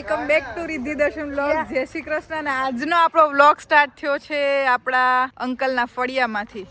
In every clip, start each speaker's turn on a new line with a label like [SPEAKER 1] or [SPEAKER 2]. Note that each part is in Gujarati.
[SPEAKER 1] વેલકમ બેક ટુ રિદ્ધિ દર્શન વ્લોગ જય શ્રી કૃષ્ણ. અને આજનો આપણો વ્લોગ સ્ટાર્ટ થયો છે આપણા અંકલના ફળિયામાંથી.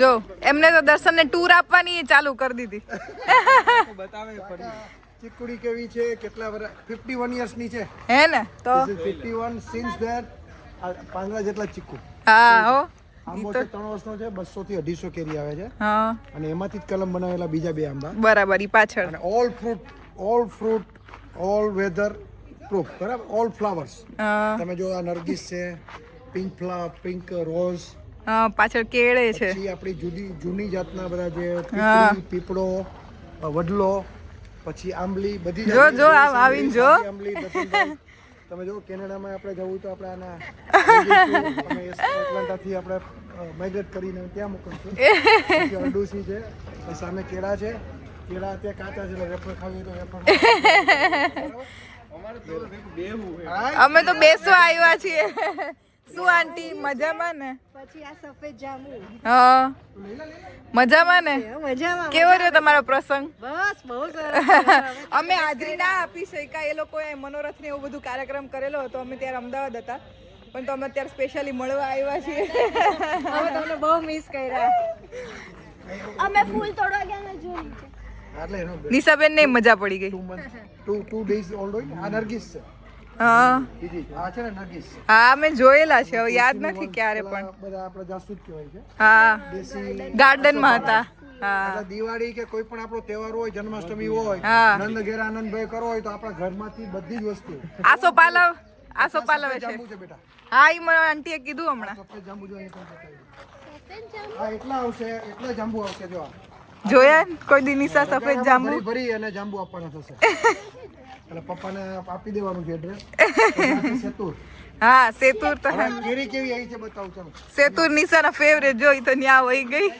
[SPEAKER 1] જો એમને તો દર્શનને ટૂર આપવાની ચાલુ કરી દીધી.
[SPEAKER 2] બતાવે ચીકુડી કેવી છે? કેટલા વર્ષ ફિફ્ટી વનની છે.
[SPEAKER 1] હે ને? તો?
[SPEAKER 2] ફિફ્ટી વન સિન્સ ધેટ પાંદડા જેટલા ચીકુ.
[SPEAKER 1] હા હો.
[SPEAKER 2] આંબો છે ત્રણ વર્ષનો છે બસો થી અઢીસો કેરી આવે છે.
[SPEAKER 1] હા.
[SPEAKER 2] અને એમાંથી જ કલમ બનાવેલા બીજા બે આંબા.
[SPEAKER 1] બરાબર ઈ પાછળ.
[SPEAKER 2] All fruit all fruit all weather proof બરાબર? ઓલ ફ્લાવર્સ તમે જો આ નરગીસ છે પિંક ફ્લાવર પિંક રોઝ
[SPEAKER 1] પાછળ કેળે છે.
[SPEAKER 2] પછી આપણી જુદી જૂની જાતના બધા જે પીપળો વડલો પછી આંબલી બધી
[SPEAKER 1] જો, જો, આવીને જો.
[SPEAKER 2] આંબલી, તમે જો કેનેડામાં આપણે જવું તો આપણે આના અમે એટલાન્ટાથી આપણે માઇગ્રેટ કરીને ત્યાં મોકલશું. અરડુસી છે સામે કેળા છે. કેળા ત્યાં કાચા છે રેફર ખાવી તો ખાવા.
[SPEAKER 1] અમે તો બેસવા આવ્યા છીએ. શું આંટી મજામાં ને?
[SPEAKER 3] પછી આ સફેદ જામુ
[SPEAKER 1] હા. મજામાં ને?
[SPEAKER 3] મજામાં
[SPEAKER 1] કેવો રહ્યો તમારો પ્રસંગ?
[SPEAKER 3] બસ બહુ સરસ
[SPEAKER 1] અમે હાજરી ના આપી શક્યા. એ લોકોએ મનોરથ ને એવું બધું કાર્યક્રમ કરેલો હતો. અમે ત્યારે અમદાવાદ હતા. પણ તો અમે અત્યારે સ્પેશિયલી મળવા આવ્યા છીએ.
[SPEAKER 3] અમે તમને બહુ મિસ કર્યા. અમે ફૂલ તોડવા ગયા ને
[SPEAKER 2] એનો
[SPEAKER 1] નિશાબેન ને મજા પડી ગઈ.
[SPEAKER 2] ટુ ટુ ડેઝ ઓલ્ડ હોય આ નરગિસ છે.
[SPEAKER 1] હા.
[SPEAKER 2] આ છે ને નરગિસ
[SPEAKER 1] હા અમે જોયેલા છે હવે યાદ નથી ક્યારે પણ.
[SPEAKER 2] બધા આપણે જાસૂદ કહેવાય છે.
[SPEAKER 1] હા. ગાર્ડનમાં હતા. હા.
[SPEAKER 2] દિવાળી કે કોઈ પણ આપણો તહેવાર હોય જન્માષ્ટમી હોય નંદ ઘેર આનંદભાઈ કરો હોય તો આપણા ઘરમાંથી બધી જ વસ્તુ
[SPEAKER 1] આસો પાલવ આસો પાલવ છે.
[SPEAKER 2] બેટા.
[SPEAKER 1] હા ઈ મને આંટીએ કીધું હમણાં.
[SPEAKER 2] જાંબુ જો. એટલા આવશે એટલા જાંબુ આવશે જો આ.
[SPEAKER 1] જોયા ને? કોઈ દી નિશા સફેદ જાંબુ?
[SPEAKER 2] ભરી અને જાંબુ આપવાના થશે. એટલે પપ્પાને આપી દેવાનું છે એડ્રેસ સેતુર.
[SPEAKER 1] હા સેતુર તો
[SPEAKER 2] કેરી કેવી આવી છે બતાવું ચાલો.
[SPEAKER 1] સેતુર નિશાના ફેવરેટ જોઈ તો ન્યા વહી ગઈ.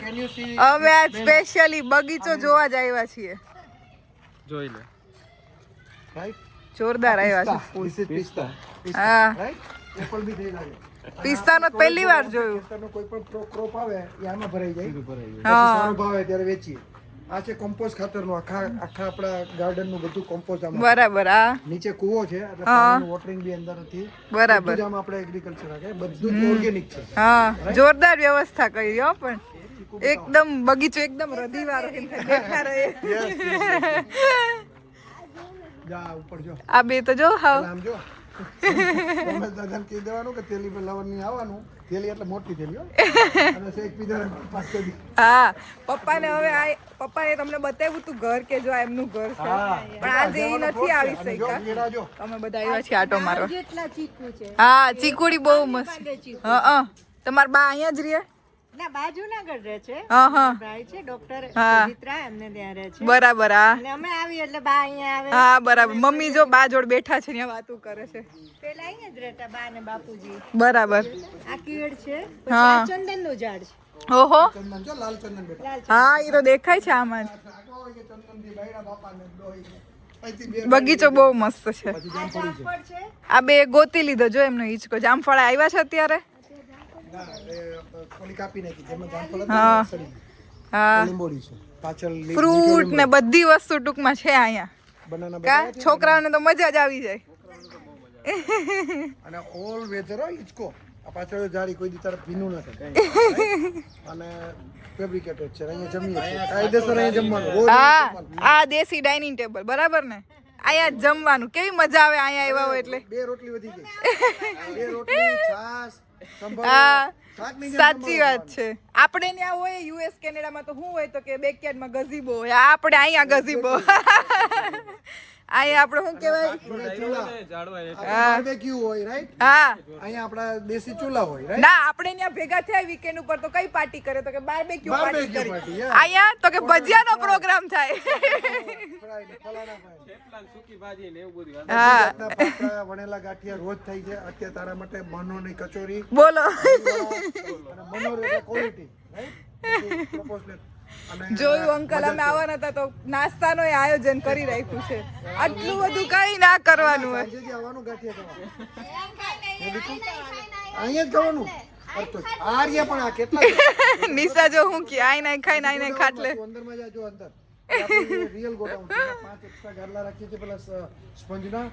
[SPEAKER 2] કેન યુ
[SPEAKER 1] અમે આજ સ્પેશિયલી બગીચો જોવા જ આવ્યા છીએ.
[SPEAKER 4] જોઈ લે.
[SPEAKER 2] રાઈટ
[SPEAKER 1] જોરદાર આવ્યા છે
[SPEAKER 2] પિસ્તા.
[SPEAKER 1] હા.
[SPEAKER 2] એપલ બી થઈ લાગે.
[SPEAKER 1] પિસ્તાનો નો પહેલી વાર જોયું.
[SPEAKER 2] ખેતરનો કોઈ પણ ક્રોપ આવે એ આમાં ભરાઈ જાય. પછી
[SPEAKER 1] હા.
[SPEAKER 2] સારો ભાવ આવે ત્યારે વેચીએ. આ છે કમ્પોસ્ટ ખાતરનું આખા આખા આપણા ગાર્ડનનું બધું કમ્પોઝ આમાં.
[SPEAKER 1] બરાબર આ
[SPEAKER 2] નીચે કૂવો છે એટલે પાણીનું વોટરિંગ બી અંદર નથી.
[SPEAKER 1] બરાબર.
[SPEAKER 2] બધું આમાં આપણે એગ્રીકલ્ચર રાખે બધું જ ઓર્ગેનિક છે.
[SPEAKER 1] હા. જોરદાર વ્યવસ્થા કરી હો પણ એકદમ બગીચો એકદમ રદીવાળો બેઠા રહે.
[SPEAKER 2] જા ઉપર જો.
[SPEAKER 1] આ બે તો જો હા
[SPEAKER 2] આમ જો. રમેશ દાદાને કહી દેવાનું કે થેલી પર લાવવાની આવવાનું. થેલી એટલે મોટી થેલી અને શેક પીધા પાછો દી
[SPEAKER 1] હા પપ્પાને હવે આ પપ્પાએ તમને બતાવ્યું તું ઘર કે જો આ એમનું ઘર છે. પણ આજે એ નથી આવી શક્યા. અમે બધા આવ્યા આટો
[SPEAKER 3] છે.
[SPEAKER 1] હા ચીકુડી બહુ મસ્ત. હા હા. તમારા બા અહીંયા જ રહે
[SPEAKER 3] ના બાજુનાગઢ રહે છે.
[SPEAKER 1] હા હા.
[SPEAKER 3] ભાઈ છે ડોક્ટર સુચિત્રા એમને ત્યાં રહે છે.
[SPEAKER 1] બરાબર હા.
[SPEAKER 3] અને અમે આવી એટલે બા અહીંયા આવે.
[SPEAKER 1] હા બરાબર. મમ્મી જો બા જોડ બેઠા છે ત્યાં વાતું કરે છે.
[SPEAKER 3] પેલા અહીંયા જ રહેતા બા ને બાપુજી.
[SPEAKER 1] બરાબર.
[SPEAKER 3] આ છે.
[SPEAKER 1] હા.
[SPEAKER 3] આ ચંદનનું ઝાડ છે.
[SPEAKER 1] ઓહો.
[SPEAKER 2] ચંદન જો લાલ ચંદન બેટા
[SPEAKER 1] હા એ તો દેખાય છે આમાં બગીચો બહુ મસ્ત છે. આ બે ગોતી લીધો જો એમનો હિંચકો જામફળ આવ્યા છે અત્યારે? હા. હા. ફ્રૂટ ને બધી વસ્તુ ટૂંકમાં છે અહીંયા. છોકરાઓને તો મજા જ આવી જાય.
[SPEAKER 2] અને ઓલ વેધર ઇચકો આ પાછળ જાળી કોઈ દી તરફ ભીનું ન થાય. અને ફેબ્રિકેટેડ છે અહીંયા જમીએ કાયદેસર અહીંયા જમવાનું.
[SPEAKER 1] આ દેશી ડાઇનિંગ ટેબલ બરાબર ને? અહીંયા જમવાનું. કેવી મજા આવે અહીંયા આવ્યા હોય એટલે?
[SPEAKER 2] બે રોટલી વધી ગઈ. બે રોટલી છાસ
[SPEAKER 1] સાચી વાત છે. આપણે ત્યાં હોય યુએસ કેનેડામાં તો શું હોય તો કે બેકયાર્ડમાં ગઝીબો હોય. આપણે અહીંયા ગઝીબો. અહીંયા આપણે શું કહેવાય?
[SPEAKER 2] ચૂલા, ચૂલા. બાર્બેક્યુ હોય રાઈટ
[SPEAKER 1] હા.
[SPEAKER 2] અહીંયા આપણા દેશી ચૂલા હોય રાઈટ
[SPEAKER 1] ના આપણે ત્યાં ભેગા થયા વીકેન્ડ ઉપર તો કઈ પાર્ટી કરે? તો કે બાર્બેક્યુ પાર્ટી કરે. અહીંયા તો કે ભજીયાનો પ્રોગ્રામ થાય.
[SPEAKER 2] વણેલા ગાંઠિયા રોજ થાય છે. અત્યારે તારા માટે મનોની કચોરી.
[SPEAKER 1] બોલો.
[SPEAKER 2] ક્વોલિટી રાઈટ
[SPEAKER 1] જોયું અંકલ અમે આવવાના હતા તો નાસ્તાનો આયોજન કરી રાખ્યું છે. આટલું બધું કઈ ના કરવાનું હોય.
[SPEAKER 2] સાંજે જે આવવાનું ગાંઠિયા ખાવા. એ દીકુ? અહીંયા જ આ રહ્યા પણ આ કેટલા
[SPEAKER 1] નિશા જો હું કે આઈ નાઈ ખાઈ નાઈ નાઈ ખાટલે.
[SPEAKER 2] અંદરમાં જાજો અંદર. રિયલ ગોડાઉન પાંચ એક્સ્ટ્રા ગાદલા રાખીએ છે પેલા સ્પંજના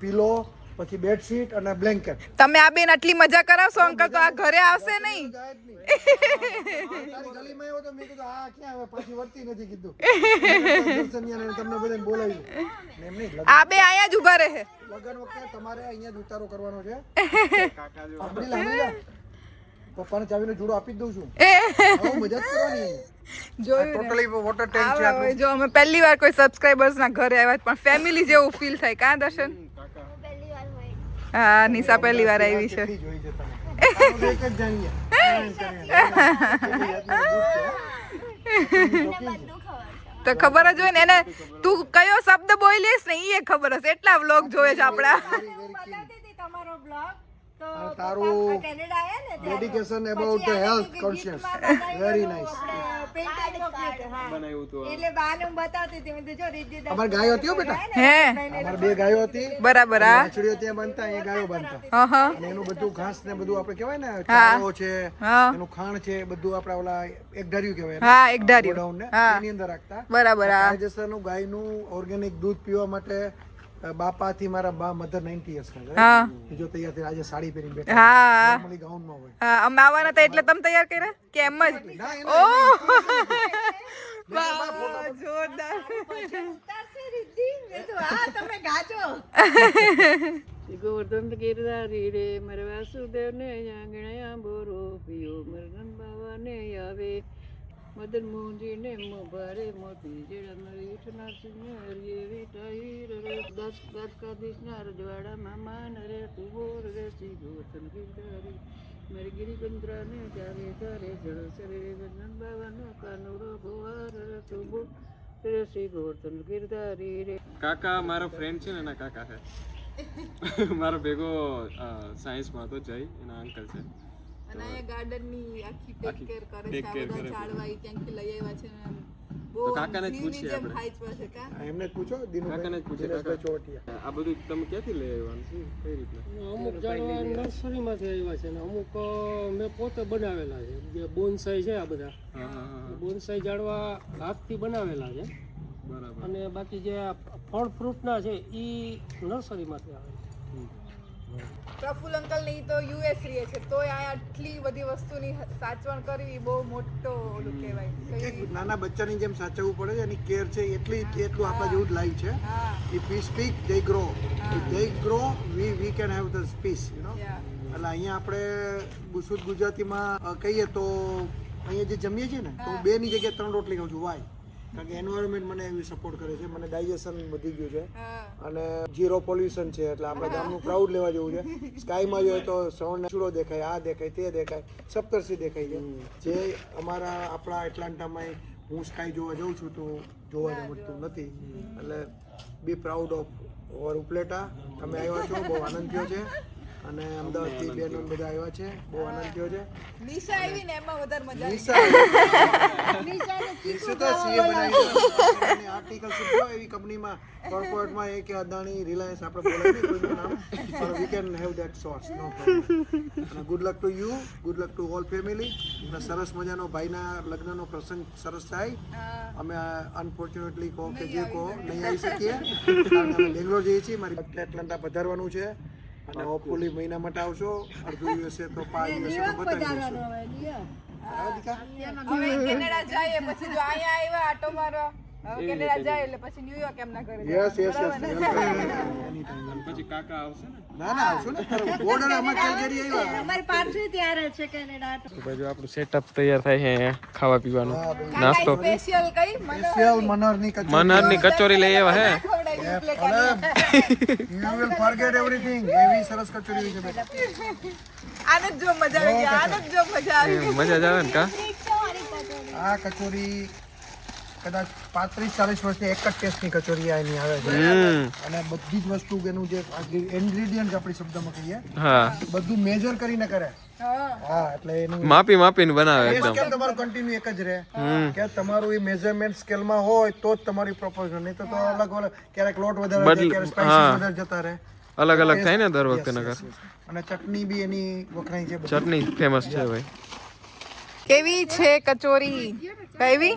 [SPEAKER 2] પીલો પછી બેડશીટ અને બ્લેન્કેટ
[SPEAKER 1] તમે આ બેન આટલી મજા કરાવશો અંકલ તો આ ઘરે આવશે નહીં.
[SPEAKER 2] ગલીમાં તો મેં કીધું આ ક્યાં હવે પાછી વર્તી નથી કીધું. તમને બધાને બોલાવ્યું. ને
[SPEAKER 1] આ બે અહીંયા જ ઊભા રહે.
[SPEAKER 2] લગન વખતે તમારે અહીંયા જ ઉતારો કરવાનો છે. સાંભળી લે, સાંભળી પપ્પાને ચાવીનો જોડો આપી જ દઉં છું.
[SPEAKER 1] એ.
[SPEAKER 2] આવું મજા કરવાની
[SPEAKER 1] જોયું
[SPEAKER 2] ટોટલી વોટર ટેન્ક છે
[SPEAKER 1] જો અમે પહેલી વાર કોઈ સબસ્ક્રાઇબર્સ ના ઘરે આવ્યા પણ ફેમિલી જેવું ફીલ થાય. કા દર્શન? હા નિશા પહેલી વાર આવી છે. તો ખબર જ હોય ને એને તું કયો શબ્દ બોલીશ ને એ ખબર હશે. એટલા વ્લોગ જોવે છે
[SPEAKER 3] આપણા. તમારો બ્લોગ
[SPEAKER 2] તારું
[SPEAKER 3] ને.
[SPEAKER 2] Dedication about the health conscious very nice
[SPEAKER 3] આપણે painting મોકલ્યું હતું, હા.
[SPEAKER 4] બનાવ્યું હતું
[SPEAKER 3] એટલે બાને હું બતાવતી હતી મેં કીધું જો રીતિ દા-
[SPEAKER 2] અમારી ગાયો હતી બેટા?
[SPEAKER 1] હે.
[SPEAKER 2] અમારે બે ગાયો હતી.
[SPEAKER 1] બરાબર હા.
[SPEAKER 2] વાછડીઓ ત્યાં બાંધતા અહીંયા ગાયો બાંધતા
[SPEAKER 1] હા હા.
[SPEAKER 2] અને એનું બધું ઘાસ ને બધું આપણે કહેવાય ને ચારો છે
[SPEAKER 1] હા.
[SPEAKER 2] એનું ખાણ છે બધું આપણે ઓલા એક ધાર્યું કહેવાય
[SPEAKER 1] હા એક
[SPEAKER 2] ગોડાઉન એની અંદર રાખતા.
[SPEAKER 1] બરાબર
[SPEAKER 2] કાયદેસરનું ગાયનું ઓર્ગેનિક દૂધ પીવા માટે બાપાથી મારા બા મધર 90 યર્સ ના
[SPEAKER 1] હા.
[SPEAKER 2] જો તૈયાર થઈ આજે સાડી પહેરી બેઠા
[SPEAKER 1] હા
[SPEAKER 2] નોર્મલી ગાઉનમાં હોય.
[SPEAKER 1] હા અમે આવવાના હતા એટલે તમે તૈયાર કર્યા? કે એમ જ? ઓ વાહ, જોરદાર
[SPEAKER 3] ઉતારશે રીતિ? મેં કીધું, હા તમે ગાજો
[SPEAKER 5] ગોવર્ધન ગિરધારી રે મારે વાસુદેવ ને આંગણ્યા બોરો પિયો મરગન બાવા ને આવે મદન મોહનજી ને મોભારે મોતી જેડા મારી ઉઠના સિંહરીએ વિટાઈ રે દસ દસ કાદીશ ના રજવાડા મામા રે તું રે શ્રી ગોવર્ધન ગિરધારી મારી ગિરિબંદ્રા ને ચારે ચારે જળ સરે મદન બાવા નો કાનુરો રે તું રે શ્રી ગોવર્ધન ગિરધારી રે.
[SPEAKER 4] કાકા મારો ફ્રેન્ડ છે ને એના કાકા છે. મારો ભેગો સાયન્સમાં હતો જય એના અંકલ છે.
[SPEAKER 1] અને અહીંયા ગાર્ડનની આખી ટેક કેર કરે છે આ બધા. ઝાડવા ત્યાંથી લઈ આવ્યા છે
[SPEAKER 4] તો કાકાને જ પૂછીએ આપણે.
[SPEAKER 2] એમને પૂછો
[SPEAKER 4] કાકાને જ કાકા.
[SPEAKER 2] ચોવટિયા.
[SPEAKER 4] આ બધું તમે ક્યાંથી લઈ આવ્યા છે કઈ રીતના?
[SPEAKER 6] અમુક ઝાડવા નર્સરીમાંથી આવ્યા છે ને અમુક મેં પોતે બનાવેલા છે. જે બોનસાઈ છે આ બધા.
[SPEAKER 4] હા હા હા.
[SPEAKER 6] બોનસાઈ ઝાડવા હાથથી બનાવેલા છે.
[SPEAKER 4] બરાબર.
[SPEAKER 6] અને બાકી જે ફળ ફ્રૂટના છે એ નર્સરીમાંથી આવે
[SPEAKER 1] પ્રફુલ અંકલ નહીં તો યુએસ રહે છે આ આટલી બધી વસ્તુની સાચવણ કરવી બહુ મોટો ઓલું કહેવાય.
[SPEAKER 2] નાના બચ્ચાની જેમ સાચવવું પડે છે એની કેર છે એટલી એટલું આપણા જેવું જ લાઈવ છે. If we speak they grow if they grow we we can have the space you know એટલે અહીંયા આપણે શુદ્ધ ગુજરાતીમાં કહીએ તો અહીંયા જે જમીએ છીએ ને તો બેની જગ્યાએ ત્રણ રોટલી ખાઉં છું વાય. કારણ કે એન્વાયરમેન્ટ મને એવી સપોર્ટ કરે છે. મને ડાયજેશન વધી ગયું છે. અને ઝીરો પોલ્યુશન છે એટલે આપણે ગામનું પ્રાઉડ લેવા જેવું છે. સ્કાયમાં જોઈએ તો સવર્ણ ચૂડો દેખાય આ દેખાય તે દેખાય સપ્તર્ષિ દેખાય છે. જે અમારા આપણા એટલાન્ટામાં હું સ્કાય જોવા જાઉં છું તો જોવા મળતું નથી. એટલે be proud of over Upleta. તમે આવ્યા છો બહુ આનંદ થયો છે. અને અમદાવાદથી બેનો ને બધા આવ્યા છે. બહુ આનંદ થયો છે.
[SPEAKER 1] નિશા આવી ને એમાં વધારે મજા આવી.
[SPEAKER 2] નિશા નિશા તો સીએ બનાવી આર્ટિકલ શીખો એવી કંપનીમાં? કોર્પોરેટમાં એ કે અદાણી રિલાયન્સ આપણે બોલાય નહીં નામ. પણ we can have that source no અને good luck to you good luck to all family અને સરસ મજાનો ભાઈના લગ્નનો પ્રસંગ સરસ થાય. અમે અનફોર્ચ્યુનેટલી કહો કે જે કહો નહીં આવી શકીએ. બેંગ્લોર જઈએ છીએ મારી એટલાન્ટા પધારવાનું છે. અને હોપફુલી મહિના માટે આવશો અડધું દિવસે તો પાંચ દિવસે તો બતાવી દઈશું
[SPEAKER 1] હવે કેનેડા જઈએ પછી જો અહીંયા આવ્યા આટો કેનેડા જાય એટલે પછી ન્યુયોર્ક એમના ઘરે
[SPEAKER 2] યસ યસ યસ
[SPEAKER 1] બરાબર ને?
[SPEAKER 2] એની ટાઈમ
[SPEAKER 4] પછી કાકા આવશે ને?
[SPEAKER 2] ના ના આવશું ને. બોર્ડર અમે કેલગરી આવ્યા.
[SPEAKER 3] અમારી પાછું ત્યાં છે કેનેડા તો.
[SPEAKER 4] તો આપણું સેટઅપ તૈયાર થાય છે ખાવા પીવાનું. નાસ્તો.
[SPEAKER 1] સ્પેશિયલ કઈ?
[SPEAKER 2] સ્પેશિયલ મનોરની કચોરી.
[SPEAKER 4] લઈ આવ્યા હે?
[SPEAKER 2] યુ વિલ ફોરગેટ એવરીથિંગ એવી સરસ કચોરી છે બેટા
[SPEAKER 1] આને જો મજા આવી ગઈ જો મજા આવી
[SPEAKER 4] મજા જ આવે ને કા
[SPEAKER 2] આ કચોરી કદાચ પાંત્રીસ ચાલીસ વર્ષથી એક જ ટેસ્ટની કચોરી આ એની આવે છે. અને બધી જ વસ્તુ એનું જે ઇન્ગ્રેડિયન્ટ આપણી શબ્દમાં કહીએ બધું મેજર કરીને કરે.
[SPEAKER 1] હા.
[SPEAKER 2] હા એટલે એનું
[SPEAKER 4] માપી માપીને બનાવે એકદમ.
[SPEAKER 2] તમારું કન્ટિન્યુ એક જ રહે. કે તમારું એ મેઝરમેન્ટ સ્કેલમાં હોય તો જ તમારી પ્રોપોઝલ નહીં તો તો અલગ અલગ ક્યારેક લોટ વધારે ક્યારેક વધારે જતા રહે.
[SPEAKER 4] અલગ અલગ થાય ને દર વખતે નગર?
[SPEAKER 2] અને ચટણી બી એની વખણાય છે.
[SPEAKER 4] ચટણી ફેમસ છે ભાઈ.
[SPEAKER 1] કેવી છે કચોરી? કઈવી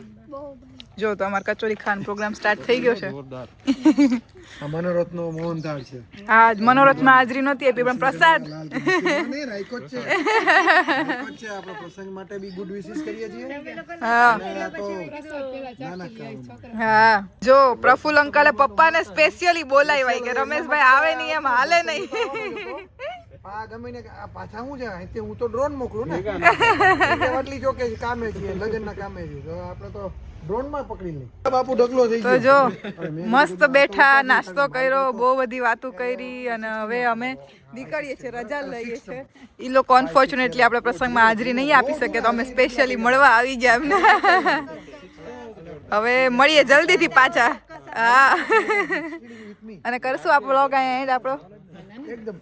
[SPEAKER 1] જો તો અમાર કચોરી ખાન પ્રોગ્રામ સ્ટાર્ટ થઈ ગયો છે.
[SPEAKER 2] આ મનોરથનો મોહનથાળ છે.
[SPEAKER 1] હા મનોરથમાં હાજરી નહોતી આપી પણ પ્રસાદ.
[SPEAKER 2] નહીં, રાયકો છે. રાયકો છે. આપણે પ્રસંગ માટે બી ગુડ વિશિસ કરીએ છીએ.
[SPEAKER 1] હા. જો પ્રફુલ અંકલે પપ્પાને સ્પેશિયલી બોલાવ્યા કે રમેશભાઈ આવે નહીં એમ હાલે નહીં.
[SPEAKER 2] આ ગમે ને પાછા હું છે હું તો ડ્રોન મોકલું ને. એટલી જો કે કામે છીએ લગ્નના કામે છીએ. તો આપણે તો ડ્રોન પકડી લઈ બાપુ ઢગલો થઈ ગયો.
[SPEAKER 1] જો મસ્ત બેઠા નાસ્તો કર્યો બહુ બધી વાતો કરી અને હવે અમે નીકળીએ છીએ રજા લઈએ છીએ. એ લોકો અનફોર્ચ્યુનેટલી આપણે પ્રસંગમાં હાજરી નહીં આપી શકે તો અમે સ્પેશિયલી મળવા આવી ગયા એમને. હવે મળીએ જલ્દીથી પાછા. હા. અને કરશું આપણો વ્લોગ અહીંયા એન્ડ આપણો.
[SPEAKER 2] એકદમ.